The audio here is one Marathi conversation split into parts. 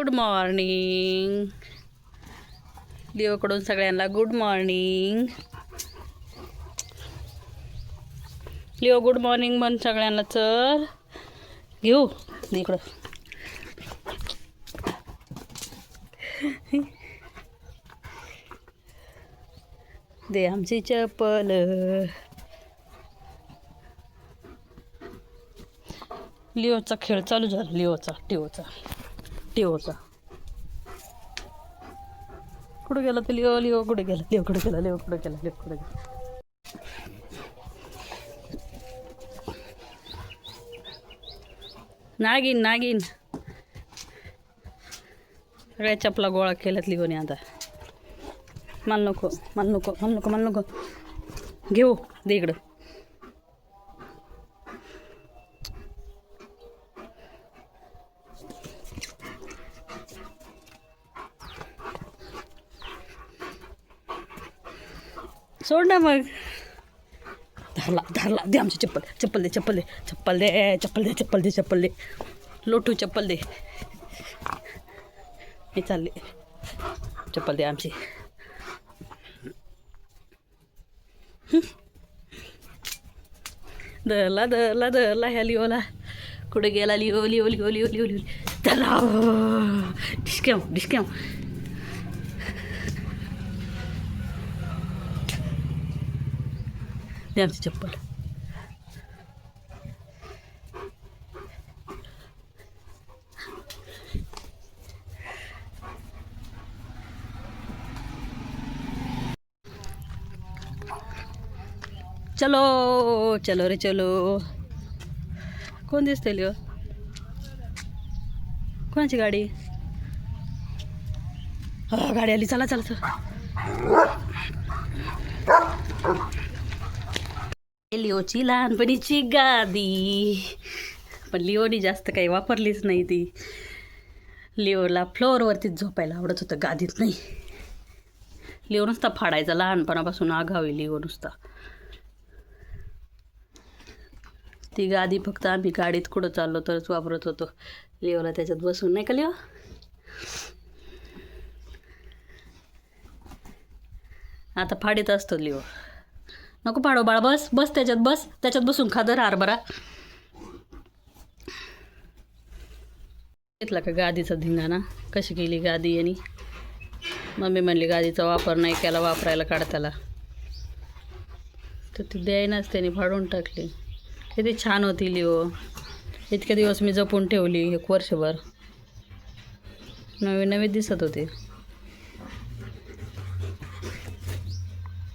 गुड मॉर्निंग लिओकडून सगळ्यांना good morning Leo good morning म्हण सगळ्यांना चल घेऊ इकडं. दे आमची चप्पल. लिओचा खेळ चालू झाला लिओचा टिओचा टिओचा कुठं गेला ते लिओ लिओ कुठे गेला लिओ कुठे गेला लिओ कुठे गेला लिओ कुठे गेला. नागिन नागिन. सगळ्या चपला गोळा केल्यात लिहून आता. मला नको मला नको मला नको मला नको. घेऊ दे इकडं. सोड ना मग. धरला धरला दे आमची चप्पल चप्पल दे चप्पल दे चप्पल दे चप्पल दे चप्पल दे चप्पल दे. लोटू चप्पल दे. हे चालले. चप्पल दे आमची. धरला धरला धरला ह्या लिओला. कुठे गेला Leo Leo Leo Leo Leo Leo धरला. डिस्क्याव डिस्क्याव दे आमची चप्पल चलो चलो रे चलो कोण दिसते लिओ कोणाची गाडी हा गाडी आली चला चला चला लिओची लहानपणीची गादी पण लिओनी जास्त काही वापरलीच नाही ती. लिओला फ्लोअरवरतीच झोपायला आवडत होतं गादीत नाही. लिओ नुसता फाडायचा लहानपणापासून आघावी लिओ नुसता. ती गादी फक्त आम्ही गाडीत कुठं चाललो तरच वापरत होतो. लिओला त्याच्यात बसून नाही का लिओ आता फाडीत असतो लिओ नको पाडो बाळ बस बस त्याच्यात बस. त्याच्यात बसून खादर हारभरा. घेतला का गादीचा धिंगाणा? कशी केली गादी यांनी? मम्मी म्हणली गादीचा वापर नाही केला वापरायला काढताला. तर ती द्यायनाच त्याने फाडून टाकली. किती छान होती लिओ. इतके दिवस मी जपून ठेवली एक वर्षभर. नवी नवी दिसत होते.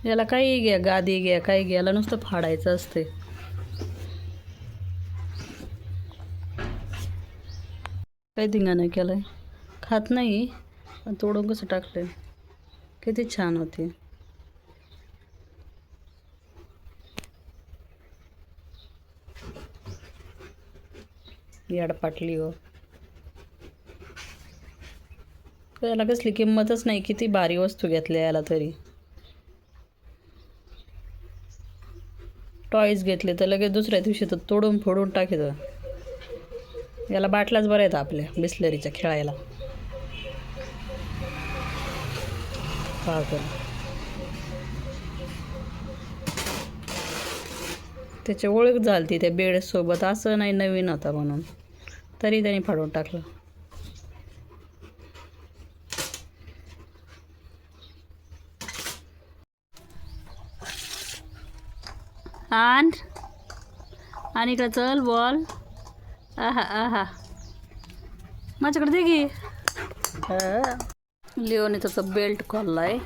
याला काही घ्या गादी घ्या काही घ्या याला नुसतं फाडायचं असते काही दिंगा नाही केलं खात नाही पण तोडून कसं टाकलंय किती छान होती. याडपाटली हो. याला कसली किंमतच नाही किती भारी वस्तू घेतल्या याला तरी. टॉईज घेतले तर लगेच दुसऱ्या दिवशी तर तोडून फोडून टाकीत याला बाटल्याच बरं आहेत आपल्या बिस्लरीच्या खेळायला. पागल. त्याची ओळख झाली त्या बेडसोबत. असं नाही नवीन होता म्हणून. तरी त्यांनी फाडून टाकलं. आण आणि इकडं चल बॉल. आहा आहा. माझ्याकडे दे हा. लिओने त्याचा बेल्ट खोललाय.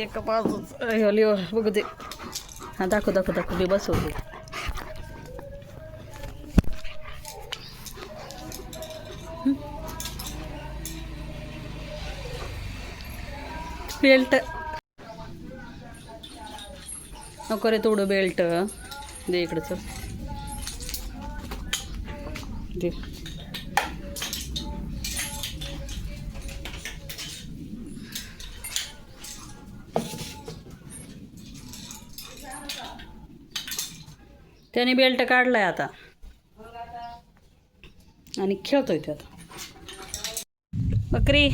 एका बाजूच लिओ बघू दे. हा दाखव दाखव दाखव. मी बसवते बेल्ट नको रे तोडू बेल्ट दे इकडचं दे. त्याने बेल्ट काढलाय आता. आणि खेळतोय त्यात. बकरी.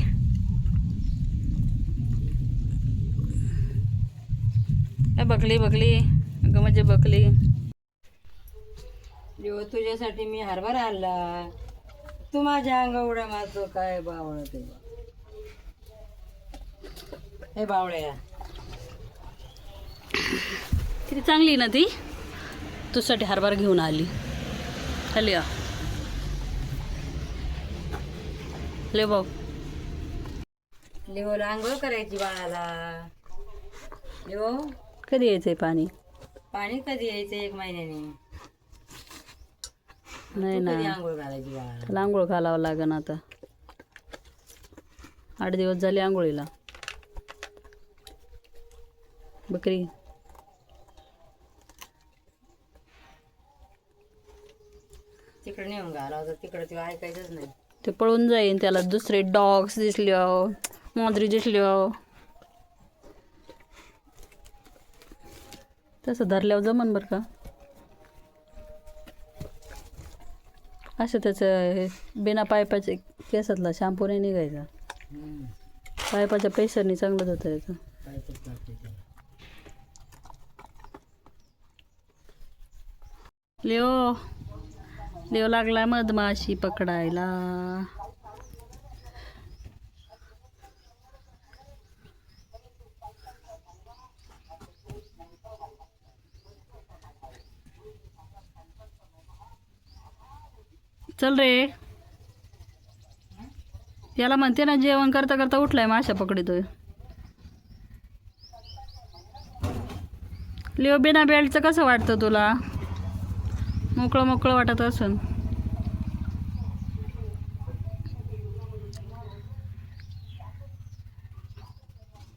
बकली बकली. अगं म्हणजे बकली. देव तुझ्यासाठी मी हरभरा आणला. तू माझ्या अंग उड्या मारतो काय बावळ ते. हे बावळ्या. किती चांगली ना ती? तुझ्यासाठी हरभरा घेऊन आली. या ले भाऊ. लिओला आंघोळ करायची बाळाला. लिओ कधी यायचंय पाणी? पाणी कधी यायचं एक महिन्याने? नाही ना. कधी आंघोळ घालायची बाळाला? त्याला आंघोळ घालावं लागन आता. आठ दिवस झाले आंघोळीला. बकरी. तिकडे नेऊन घालावं तिकडे ते ऐकायचंच नाही. ते पळून जाईन त्याला दुसरे डॉग्स दिसल्या मांजरी दिसल्या तसं धरल्यावर जमन बरं का? असं त्याचं हे बिना पायपाचे केसातला शॅम्पू नाही निघायचा. पायपाच्या पैशांनी चांगलंच होतं याचं. लिओ लिओ लागला मधमाशी पकडायला. चल रे. याला म्हणते ना जेवण करता करता उठलाय माशा पकडतोय. लिओ बिना बेल्टचं कसं वाटतं तुला? मोकळं मोकळं वाटत असून.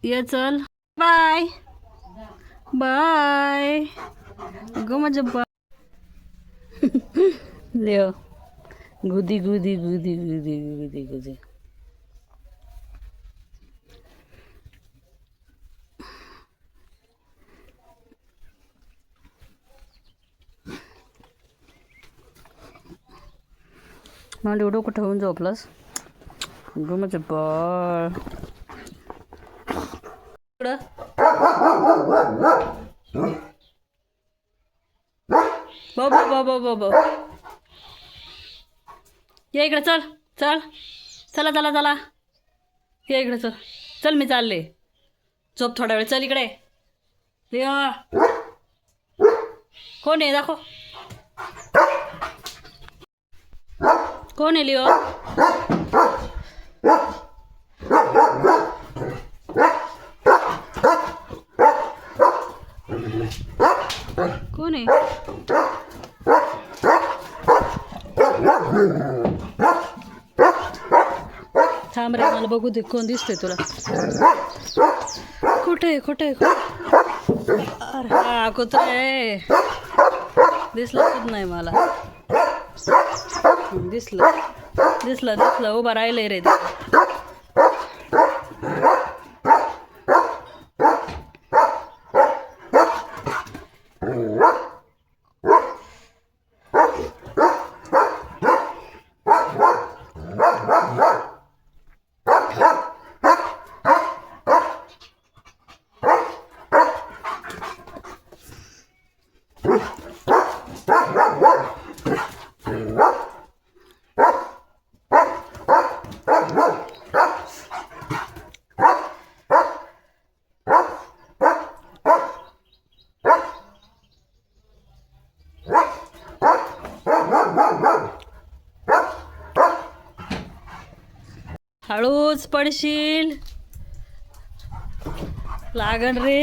ये चल. बाय. बाय. ग माझ्या बाय. लिओ. गुदी गुदी गुदी गुदी गुदी गुदी. मला एवढं कुठं होऊन झोपलास? प्लस माझं बळ. बाबा बाबा बाबा ये इकडे चल चल. चला चला चला. ये इकडे चल. चल मी चालले. झोप थोडा वेळ. चल इकडे. कोण आहे? दाखव. कोण आहे लिओ? कोण आहे? थांब रे मला बघू दे कोण दिसतंय तुला. कुठे आहे कुठे अरे हा कुत्रा आहे. दिसलंच नाही मला. दिसलं दिसलं दिसलं उभा राहिलंय रे. ते જ પડશે લાગણ રે.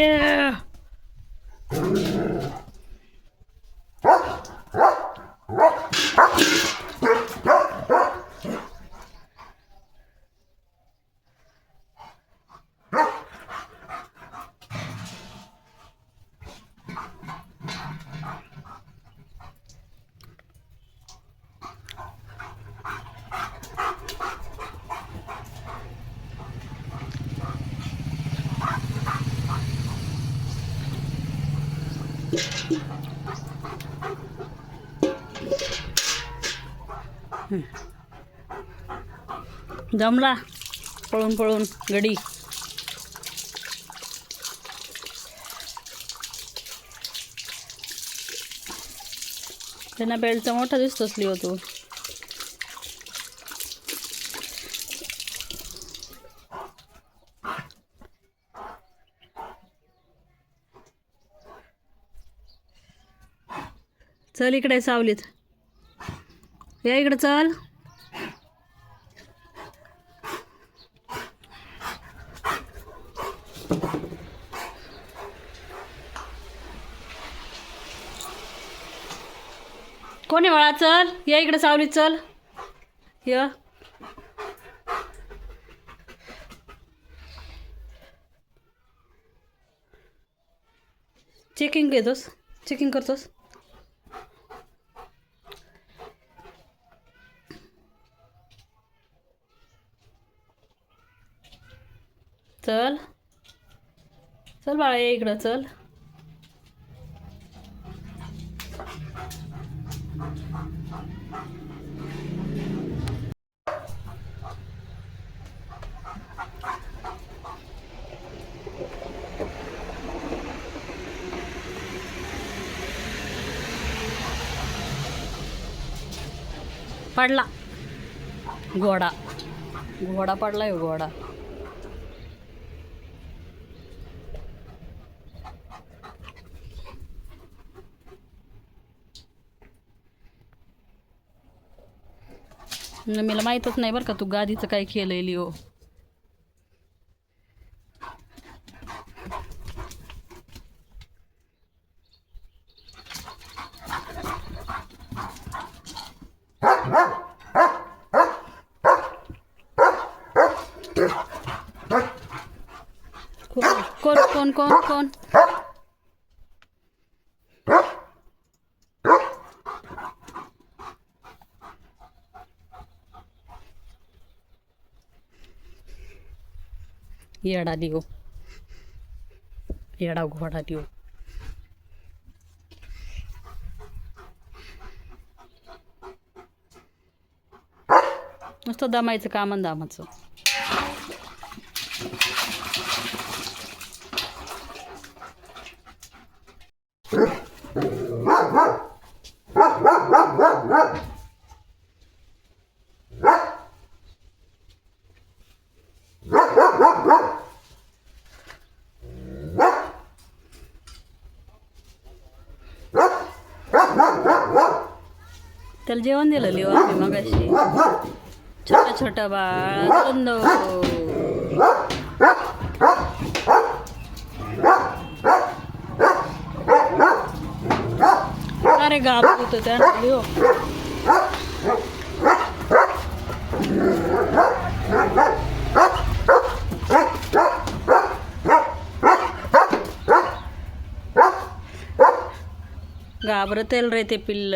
जमला. पळून पळून गडी. त्यांना बेल्टचा मोठा दिसतोच लिहो तू. चल इकडे सावलीत. या इकडे चल. कोणी वळा चल. या इकडे सावलीत चल. या. चेकिंग घेतोस? चेकिंग करतोस चल चल बाळा इकडं चल. पडला. घोडा. घोडा पडलाय घोडा. मला माहीतच नाही बरं का तू गादीचं काय केलंय लिओ हो. कोण कोण कोण कोण? हो. येडा लिओ येडा घोडा लिओ हो. नुसतं दमायचं कामन दामाचं. त्याला जेवण दिलं लिओ आम्ही मगाशी. छोटा छोटा बाळ सुंदर. अरे गाप होतं त्या लिओ. घाबरतेल रे ते पिल्ल.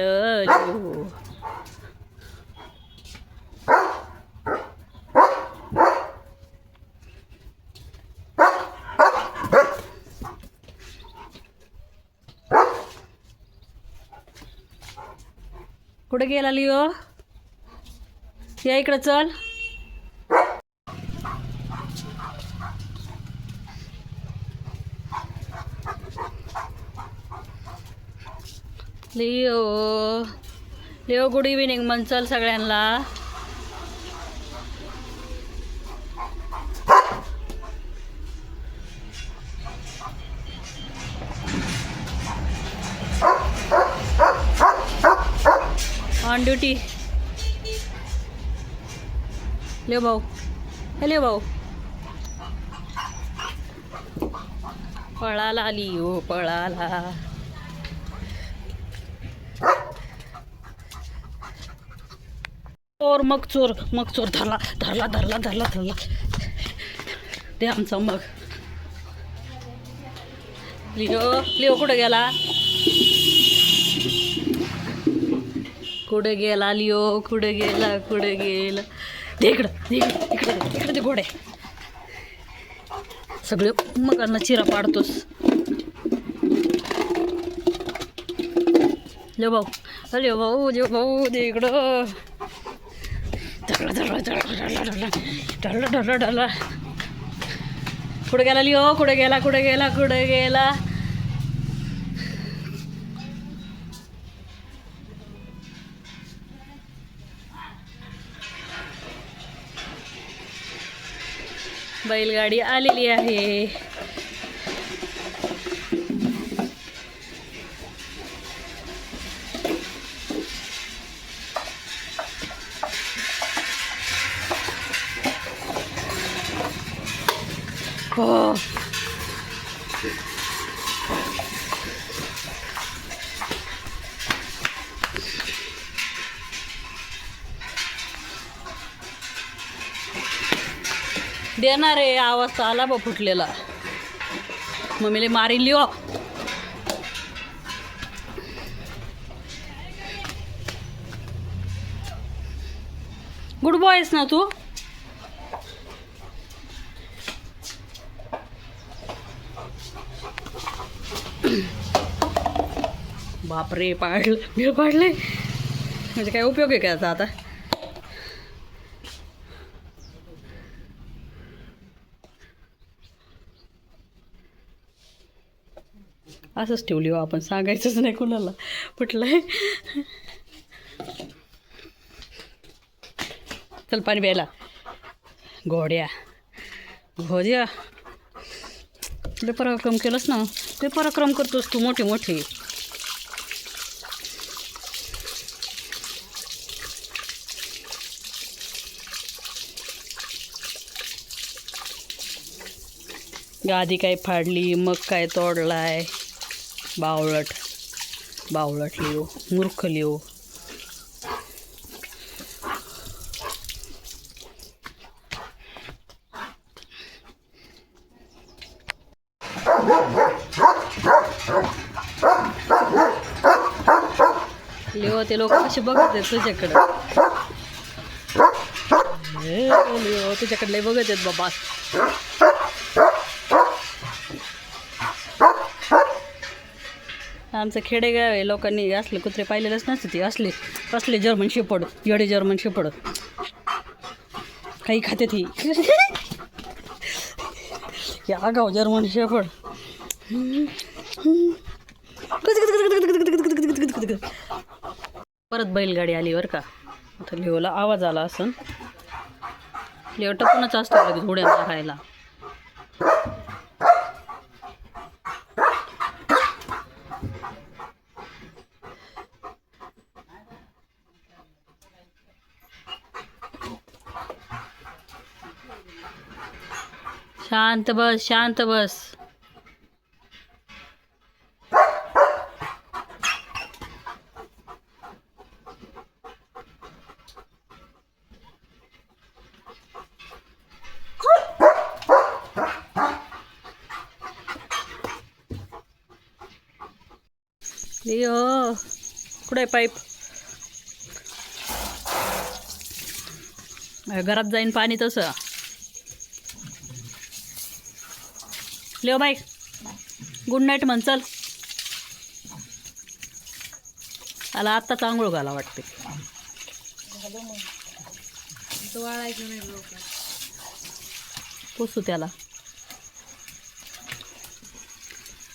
कुठे गेला लिओ? या इकडं चल. लिओ लिओ गुड इव्हिनिंग मंचल सगळ्यांना. ऑन ड्युटी लिओ भाऊ. हॅलो भाऊ. पळाला लिओ पळाला. चोर मग चोर मग चोर. धरला धरला धरला धरला धरला. ते आमचा मग. लिओ लिओ कुठे गेला? कुठे गेला लिओ? कुठे गेला कुठे गेला? इकडं दे इकडं इकडं इकडं ते घोडे. सगळे मगांना चिरा पाडतोस. लिओ भाऊ अरे भाऊ जे भाऊ दे इकडं. धर ढळला ढळला कुठे गेला लिओ? कुठे गेला? कुठे गेला? कुठे गेला? बैलगाडी आलेली आहे. हो देणार आहे आवाज तर आला बा फुटलेला. मम्मीले मारी लिओ. गुड बॉयस ना तू? बापरे पाडलं. मी पाडले म्हणजे काय उपयोग आहे का याचा आता? असंच ठेवली हो आपण सांगायचंच नाही कुणाला. आहे चल पाणी प्यायला. घोड्या. घोड्या. लय कम केलंस ना. ते पराक्रम करतोस तू, मोठे मोठे. गादी काय फाडली, मग काय तोडलाय? बावळट. बावळट लिओ मूर्ख लिओ तेव्हा ते लोक कसे बघत आहेत तुझ्याकडं. तुझ्याकडले तुझ्याकडे लय बघत आहेत बाबा. आमचं खेडेगाव आहे लोकांनी असले कुत्रे पाहिलेलेच नसते ते. असले असले जर्मन शेपड एवढे जर्मन शेपड. काही खाते ती या गाव जर्मन शेपड. परत बैलगाडी आली बरं का. आता लिओला आवाज आला असून. लिओ टपूनच असतो लगेच उड्या मारायला. शांत बस शांत बस. लिओ कुठे पाईप? घरात जाईन पाणी तसं. लिओ बाई गुड नाईट म्हण चल. आला आत्ताच आंघोळ घाला वाटते. पुसू त्याला.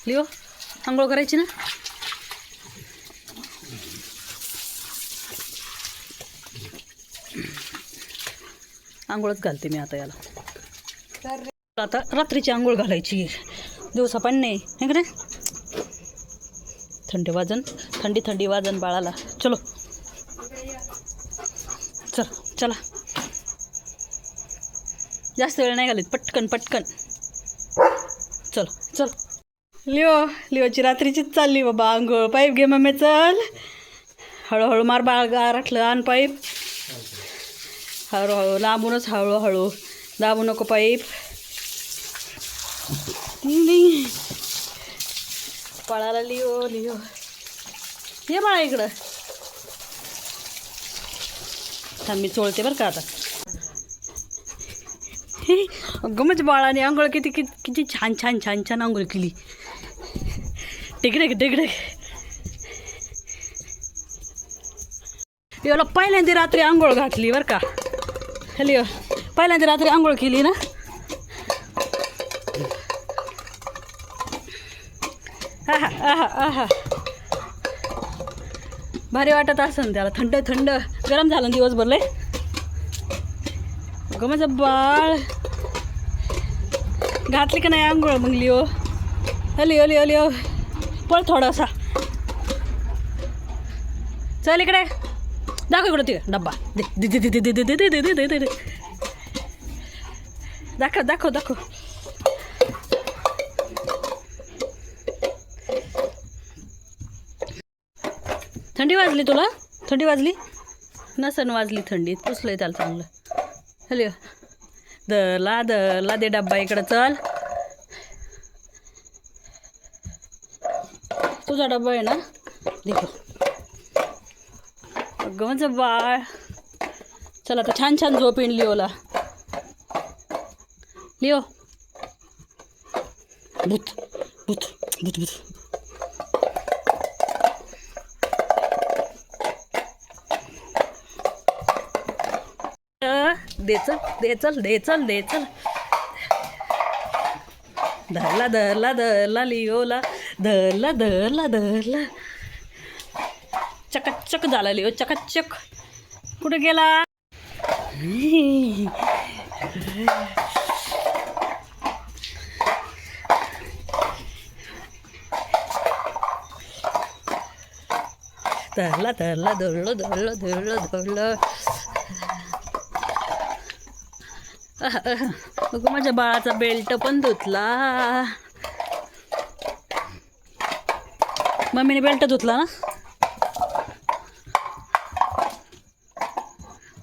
लिओ आंघोळ करायची ना? आंघोळच घालते मी आता याला. आता रात्रीची आंघोळ घालायची. दिवसा पण नाही. हे का नाही? थंडी वाजन थंडी थंडी वाजन बाळाला. चलो. चल चला. जास्त वेळ नाही घालीत. पटकन पटकन. चल चल. लिओ लिओची रात्रीचीच चालली बाबा आंघोळ. पाईप घे मम्मी चल. हळूहळू मार बाळ गारठलं आण पाईप. हळूहळू लांबूनच हळूहळू. दाबू नको पाईप. पळाला लिओ लिओ. ये बाळा इकडं. थांब मी चोळते बरं का आता. हे, अगं म्हणजे बाळाने आंघोळ किती किती किती छान छान छान छान आंघोळ केली. टिकडे टिकडे याला पहिल्यांदा रात्री आंघोळ घातली बरं का. खाली पहिल्यांदा रात्री आंघोळ केली ना? आहा आहा आहा. भारी वाटत असन त्याला. थंड थंड. गरम झालं दिवसभर लय? अगं माझं बाळ. घातली का नाही आंघोळ मग लिओ? अली अली लिओ पळ थोडासा. चल इकडे. दाखव इकडं ते डब्बा दे दे दे दे दे दे दे दे दे दे दे दे दाखव दाखव दाखव थंडी वाजली तुला थंडी वाजली नसन वाजली थंडी पुसलंय त्याला चांगलं हॅलो दला दला दे डब्बा इकडं चल तुझा डब्बा आहे ना देखो अगं बाळ. चला तर छान छान झोप येईन लिओला. लिओ. भूत भूत भूत भूत. दे चल दे चल दे चल दे चल. धरला धरला धरला लिओला. धरला धरला धरला. चकचक झालेली हो चकचक. कुठे गेला? धरला धरला धरलं धरलं धरलं धरलं. बघू माझ्या बाळाचा बेल्ट पण धुतला. मम्मीने बेल्ट धुतला ना?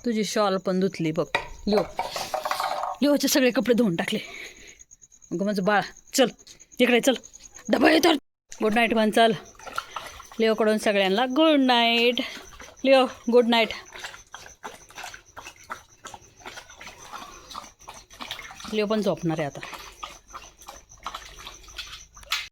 तुझी शॉल पण धुतली बघ. लिओ लिओचे सगळे कपडे धुवून टाकले. अगं माझं बाळ. चल. इकडे चल. डबा येतो गुड नाईट पण चल लिओकडून सगळ्यांना good night Leo good night Leo पण झोपणार आहे आता.